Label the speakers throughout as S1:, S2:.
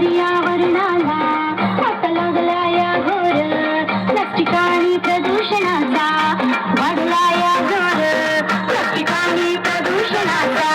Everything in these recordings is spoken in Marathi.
S1: पर्यावरणाला आता लागला या प्रदूषणाचा वाढला घर प्रदूषणाचा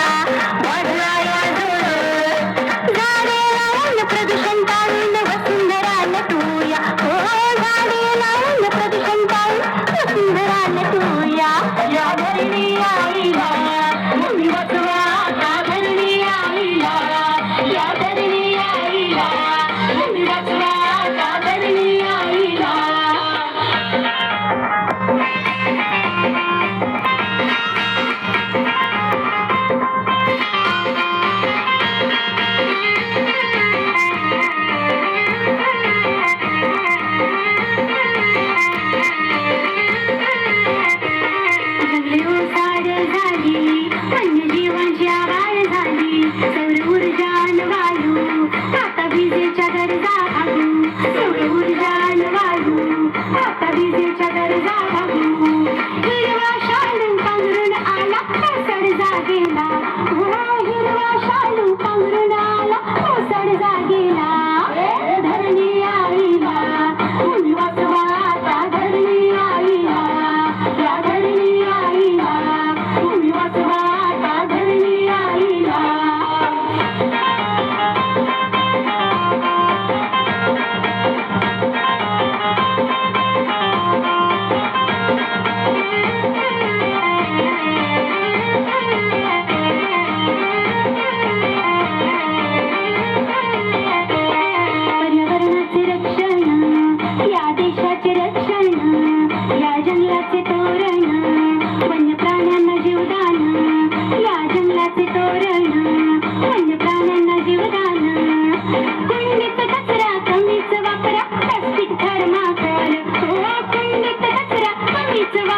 S1: घालू आता विजेच्या गरजा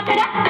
S2: da da